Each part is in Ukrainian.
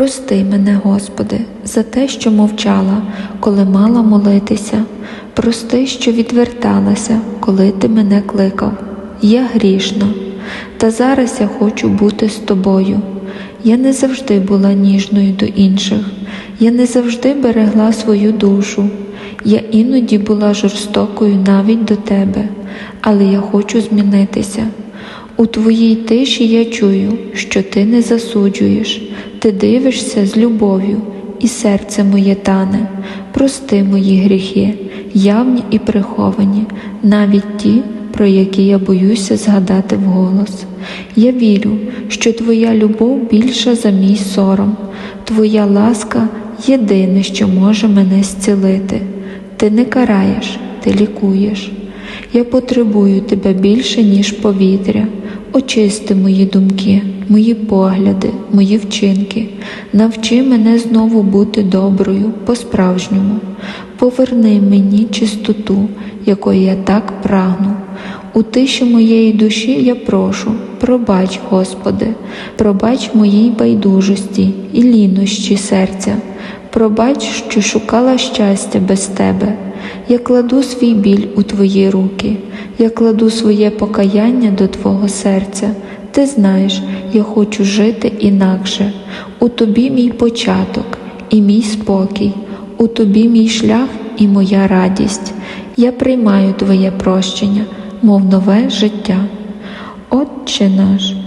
Прости мене, Господи, за те, що мовчала, коли мала молитися. Прости, що відверталася, коли ти мене кликав. Я грішна, та зараз я хочу бути з тобою. Я не завжди була ніжною до інших, я не завжди берегла свою душу. Я іноді була жорстокою навіть до тебе, але я хочу змінитися. У твоїй тиші я чую, що ти не засуджуєш, ти дивишся з любов'ю, і серце моє тане. Прости мої гріхи, явні і приховані, навіть ті, про які я боюся згадати вголос. Я вірю, що Твоя любов більша за мій сором, Твоя ласка єдине, що може мене зцілити. Ти не караєш, ти лікуєш. Я потребую тебе більше, ніж повітря. Очисти мої думки, мої погляди, мої вчинки. Навчи мене знову бути доброю, по-справжньому. Поверни мені чистоту, якої я так прагну. У тиші моєї душі я прошу, пробач, Господи, пробач моїй байдужості і лінощі серця. Пробач, що шукала щастя без тебе. Я кладу свій біль у твої руки, я кладу своє покаяння до Твого серця. Ти знаєш, я хочу жити інакше. У тобі мій початок і мій спокій, у тобі мій шлях і моя радість. Я приймаю Твоє прощення, мов нове життя. Отче наш,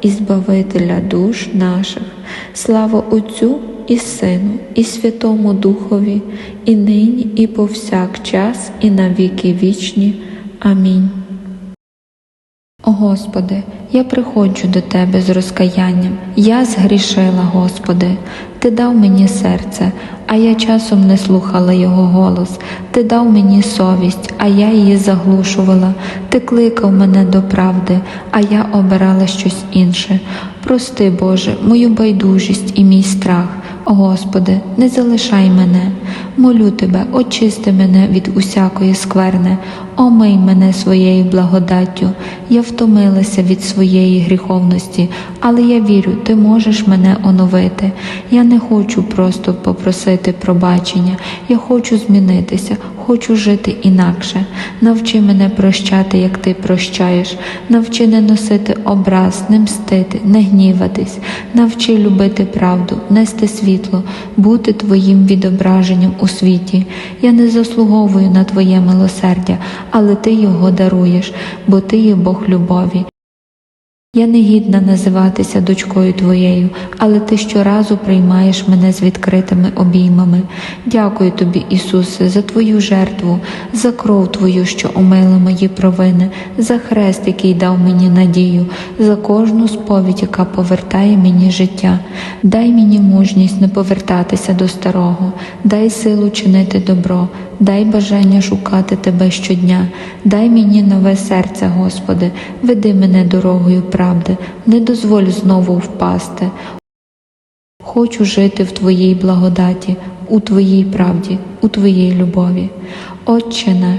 і Збавителя душ наших. Слава Отцю і Сину, і Святому Духові, і нині, і повсякчас, і навіки вічні. Амінь. О Господи, я приходжу до Тебе з розкаянням. Я згрішила, Господи, Ти дав мені серце, а я часом не слухала Його голос. Ти дав мені совість, а я її заглушувала. Ти кликав мене до правди, а я обирала щось інше. Прости, Боже, мою байдужість і мій страх. Господи, не залишай мене, молю Тебе, очисти мене від усякої скверни, омий мене своєю благодаттю. Я втомилася від своєї гріховності, але я вірю, Ти можеш мене оновити. Я не хочу просто попросити пробачення, я хочу змінитися, хочу жити інакше. Навчи мене прощати, як Ти прощаєш, навчи не носити образ, не мстити, не гніватись, навчи любити правду, нести світло, бути Твоїм відображенням у світі. Я не заслуговую на Твоє милосердя, але Ти його даруєш, бо Ти є Бог любові. Я не гідна називатися дочкою твоєю, але ти щоразу приймаєш мене з відкритими обіймами. Дякую тобі, Ісусе, за Твою жертву, за кров Твою, що омила мої провини, за хрест, який дав мені надію, за кожну сповідь, яка повертає мені життя. Дай мені мужність не повертатися до старого, дай силу чинити добро, дай бажання шукати Тебе щодня, дай мені нове серце, Господи, веди мене дорогою правди, не дозволь знову впасти. Хочу жити в Твоїй благодаті, у Твоїй правді, у Твоїй любові. Отче наш,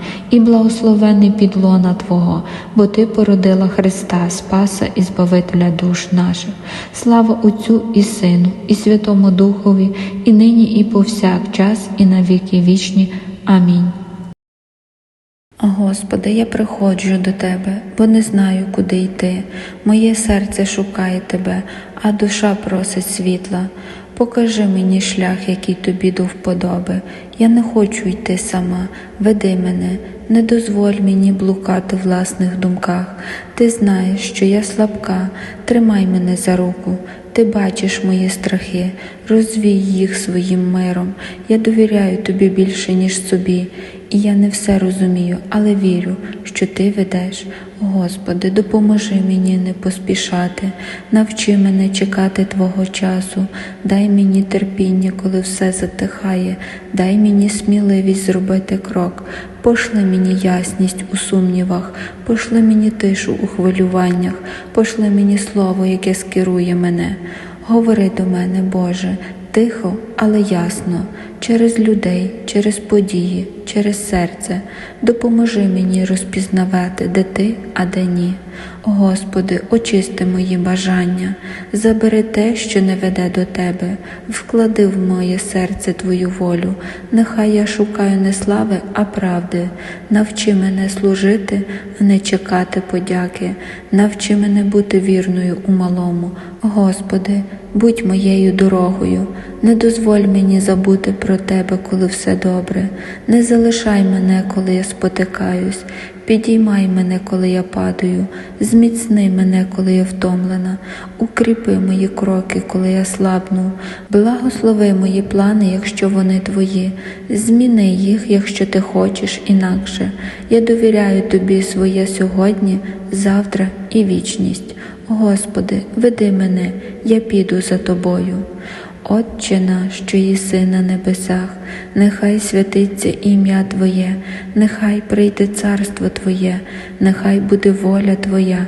і благословений підлона Твого, бо Ти породила Христа, Спаса і Збавителя душ наших. Слава Отцю і Сину, і Святому Духові, і нині, і повсякчас, і на віки вічні. Амінь. Господи, я приходжу до Тебе, бо не знаю, куди йти. Моє серце шукає Тебе, а душа просить світла. Покажи мені шлях, який тобі до вподоби. Я не хочу йти сама. Веди мене, не дозволь мені блукати в власних думках. Ти знаєш, що я слабка, тримай мене за руку. Ти бачиш мої страхи, розвій їх своїм миром. Я довіряю тобі більше, ніж собі, і я не все розумію, але вірю, що ти ведеш. Господи, допоможи мені не поспішати, навчи мене чекати Твого часу, дай мені терпіння, коли все затихає, дай мені сміливість зробити крок, пошли мені ясність у сумнівах, пошли мені тишу у хвилюваннях, пошли мені слово, яке скерує мене. Говори до мене, Боже, тихо, але ясно, через людей, через події, через серце. Допоможи мені розпізнавати, де ти, а де ні. Господи, очисти мої бажання, забери те, що не веде до Тебе, вклади в моє серце Твою волю, нехай я шукаю не слави, а правди. Навчи мене служити, а не чекати подяки, навчи мене бути вірною у малому. Господи, будь моєю дорогою, не дозволь мені забути про Тебе, коли все добре, не залишай мене, коли я спотикаюсь. Підіймай мене, коли я падаю, зміцни мене, коли я втомлена, укріпи мої кроки, коли я слабну, благослови мої плани, якщо вони твої, зміни їх, якщо ти хочеш інакше. Я довіряю тобі своє сьогодні, завтра і вічність. Господи, веди мене, я піду за тобою. Отче наш, що єси на небесах, нехай святиться ім'я Твоє, нехай прийде царство Твоє, нехай буде воля Твоя,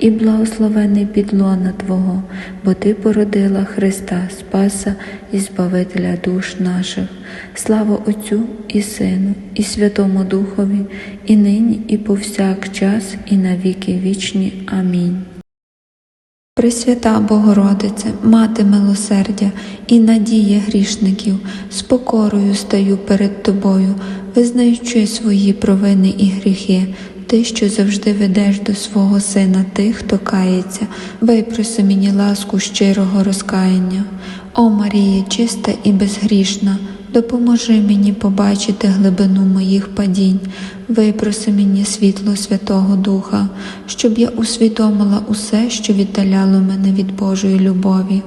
і благословений підлона Твого, бо Ти породила Христа, Спаса і Збавителя душ наших. Слава Отцю і Сину, і Святому Духові, і нині, і повсякчас, і на віки вічні. Амінь. Пресвята Богородице, Мати милосердя і надія грішників, з покорою стаю перед Тобою, визнаючи свої провини і гріхи, Ти, що завжди ведеш до свого Сина тих, хто кається, випроси мені ласку щирого розкаяння. О Марія, чиста і безгрішна, допоможи мені побачити глибину моїх падінь, випроси мені світло Святого Духа, щоб я усвідомила усе, що віддаляло мене від Божої любові.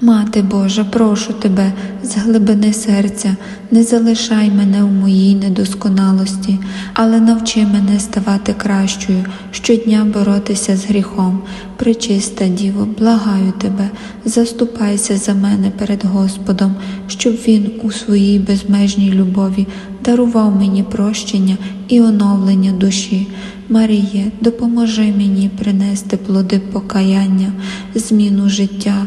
Мати Божа, прошу тебе з глибини серця, не залишай мене у моїй недосконалості, але навчи мене ставати кращою, щодня боротися з гріхом. Пречиста Діво, благаю тебе, заступайся за мене перед Господом, щоб Він у своїй безмежній любові дарував мені прощення і оновлення душі. Маріє, допоможи мені принести плоди покаяння, зміну життя,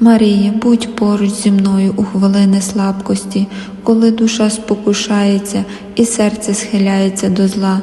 Марія, будь поруч зі мною у хвилини слабкості, коли душа спокушається і серце схиляється до зла.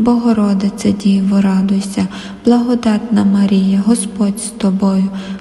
Богородице Діво, радуйся, благодатна Марія, Господь з тобою,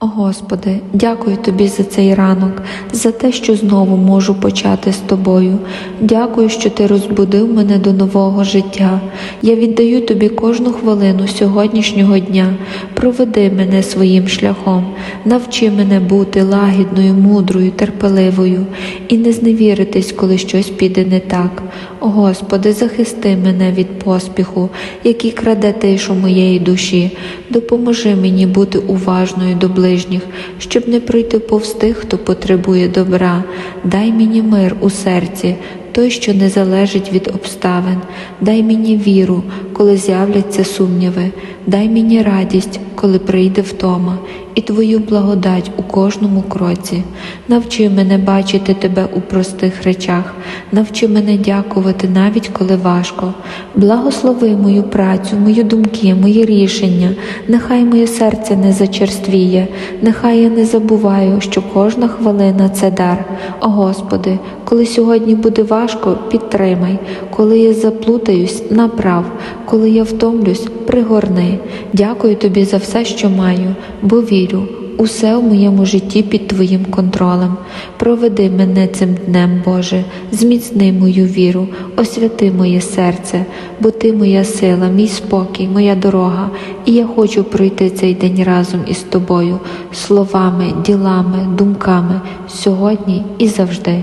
Господи, дякую Тобі за цей ранок, за те, що знову можу почати з Тобою. Дякую, що Ти розбудив мене до нового життя. Я віддаю Тобі кожну хвилину сьогоднішнього дня. Проведи мене своїм шляхом, навчи мене бути лагідною, мудрою, терпеливою і не зневіритись, коли щось піде не так. Господи, захисти мене від поспіху, який краде тишу моєї душі. Допоможи мені бути уважною до ближніх, щоб не пройти повз тих, хто потребує добра. Дай мені мир у серці, той, що не залежить від обставин. Дай мені віру, коли з'являться сумніви. Дай мені радість, коли прийде втома, і Твою благодать у кожному кроці. Навчи мене бачити Тебе у простих речах, навчи мене дякувати навіть коли важко. Благослови мою працю, мої думки, мої рішення. Нехай моє серце не зачерствіє, нехай я не забуваю, що кожна хвилина це дар. О Господи, коли сьогодні буде важко, підтримай, коли я заплутаюсь, направ, коли я втомлюсь, пригорни. Дякую тобі за все, що маю, бо вірю. Усе в моєму житті під Твоїм контролем. Проведи мене цим днем, Боже, зміцни мою віру, освяти моє серце, бо Ти моя сила, мій спокій, моя дорога, і я хочу пройти цей день разом із Тобою, словами, ділами, думками, сьогодні і завжди.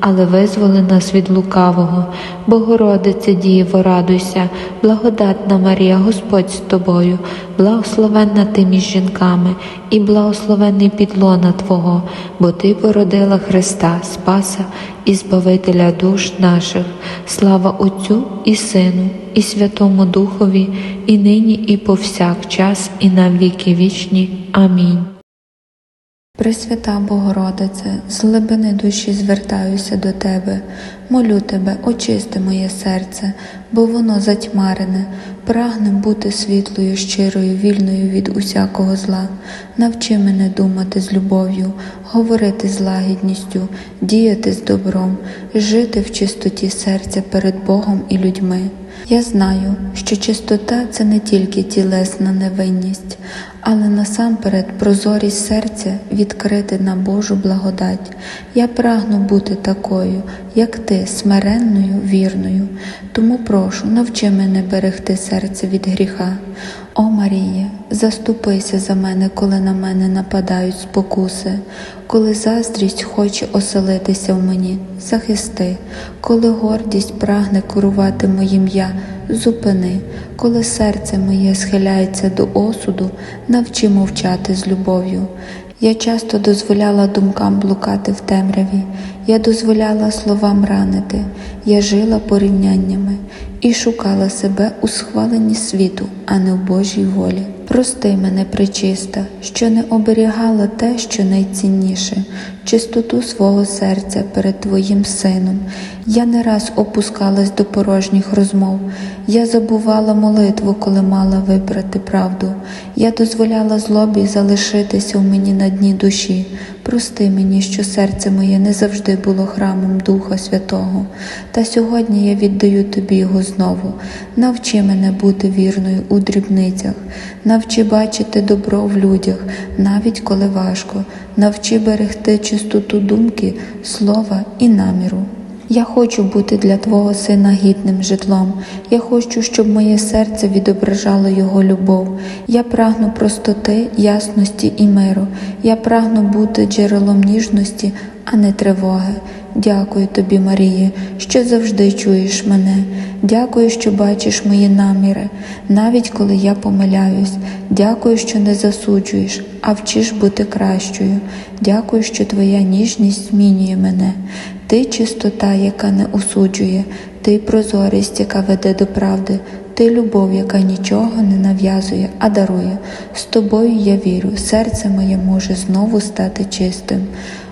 але визволи нас від лукавого. Богородице Діво, радуйся, благодатна Марія, Господь з тобою, благословенна ти між жінками, і благословенний підлона Твого, бо Ти породила Христа, Спаса і Збавителя душ наших. Слава Отцю і Сину, і Святому Духові, і нині, і повсякчас, і на віки вічні. Амінь. Пресвята Богородице, з глибини душі звертаюся до Тебе, молю Тебе, очисти моє серце, бо воно затьмарене, прагне бути світлою, щирою, вільною від усякого зла. Навчи мене думати з любов'ю, говорити з лагідністю, діяти з добром, жити в чистоті серця перед Богом і людьми. Я знаю, що чистота це не тільки тілесна невинність, але насамперед прозорість серця відкрити на Божу благодать. Я прагну бути такою, як ти, смиренною, вірною. Тому прошу, навчи мене берегти серце від гріха. О Марія, заступися за мене, коли на мене нападають спокуси, коли заздрість хоче оселитися в мені, захисти, коли гордість прагне керувати моїм я, зупини, коли серце моє схиляється до осуду, навчи мовчати з любов'ю. Я часто дозволяла думкам блукати в темряві, Я дозволяла словам ранити, я жила порівняннями і шукала себе у схваленні світу, а не в Божій волі. Прости мене, пречиста, що не оберігала те, що найцінніше, чистоту свого серця перед Твоїм сином. Я не раз опускалась до порожніх розмов. Я забувала молитву, коли мала вибрати правду. Я дозволяла злобі залишитися в мені на дні душі. Прости мені, що серце моє не завжди було храмом Духа Святого. Та сьогодні я віддаю тобі його знову. Навчи мене бути вірною у дрібницях, навчи бачити добро в людях, навіть коли важко, навчи берегти чистоту думки, слова і наміру. Я хочу бути для Твого сина гідним житлом. Я хочу, щоб моє серце відображало Його любов. Я прагну простоти, ясності і миру. Я прагну бути джерелом ніжності, а не тривоги. Дякую тобі, Марії, що завжди чуєш мене. Дякую, що бачиш мої наміри, навіть коли я помиляюсь. Дякую, що не засуджуєш, а вчиш бути кращою. Дякую, що твоя ніжність змінює мене. Ти чистота, яка не осуджує, ти прозорість, яка веде до правди, ти любов, яка нічого не нав'язує, а дарує. З тобою я вірю, серце моє може знову стати чистим.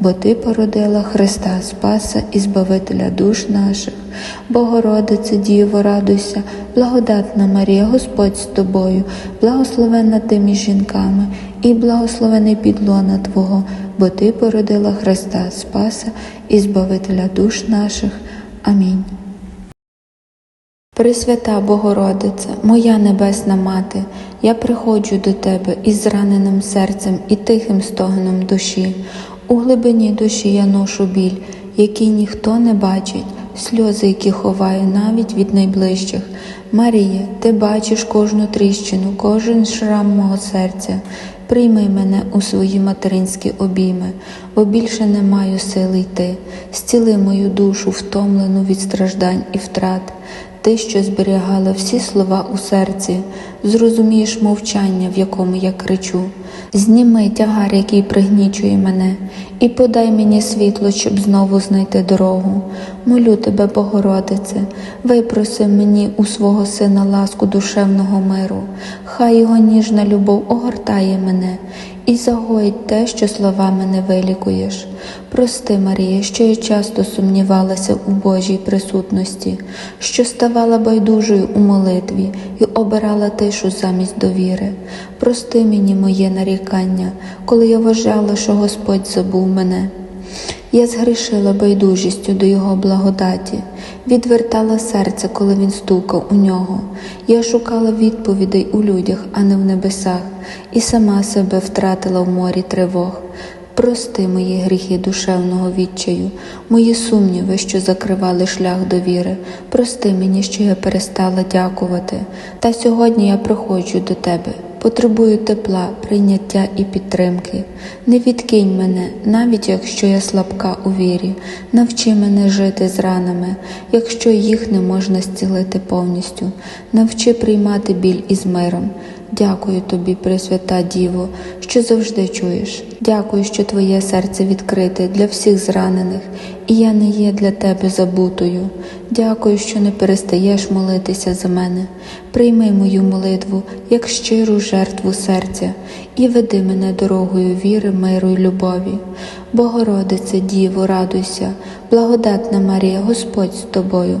бо Ти породила Христа Спаса і Збавителя душ наших. Богородице, Діво, радуйся, благодатна Марія, Господь з тобою, благословенна ти між жінками, і благословений підлона Твого, бо Ти породила Христа Спаса і Збавителя душ наших. Амінь. Пресвята Богородице, моя небесна мати, я приходжу до Тебе із зраненим серцем і тихим стогоном душі. У глибині душі я ношу біль, який ніхто не бачить, сльози, які ховаю навіть від найближчих. Марія, ти бачиш кожну тріщину, кожен шрам мого серця. Прийми мене у свої материнські обійми, бо більше не маю сили йти. Зціли мою душу, втомлену від страждань і втрат. Ти, що зберігала всі слова у серці, зрозумієш мовчання, в якому я кричу. Зніми тягар, який пригнічує мене, і подай мені світло, щоб знову знайти дорогу. Молю тебе, Богородице, випроси мені у свого сина ласку душевного миру, хай його ніжна любов огортає мене і загоїть те, що словами не вилікуєш. Прости, Марія, що я часто сумнівалася у Божій присутності, що ставала байдужою у молитві і обирала тишу замість довіри. Прости мені моє нарікання, коли я вважала, що Господь забув мене. Я згрішила байдужістю до Його благодаті, відвертала серце, коли він стукав у нього. Я шукала відповідей у людях, а не в небесах, і сама себе втратила в морі тривог. Прости мої гріхи душевного відчаю, мої сумніви, що закривали шлях до віри. Прости мені, що я перестала дякувати. Та сьогодні я приходжу до тебе. Потребую тепла, прийняття і підтримки. Не відкинь мене, навіть якщо я слабка у вірі. Навчи мене жити з ранами, якщо їх не можна зцілити повністю. Навчи приймати біль із миром. Дякую тобі, Пресвята Діво, що завжди чуєш. Дякую, що твоє серце відкрите для всіх зранених, і я не є для тебе забутою. Дякую, що не перестаєш молитися за мене. Прийми мою молитву як щиру жертву серця і веди мене дорогою віри, миру й любові. Богородице, Діво, радуйся, благодатна Марія, Господь з тобою,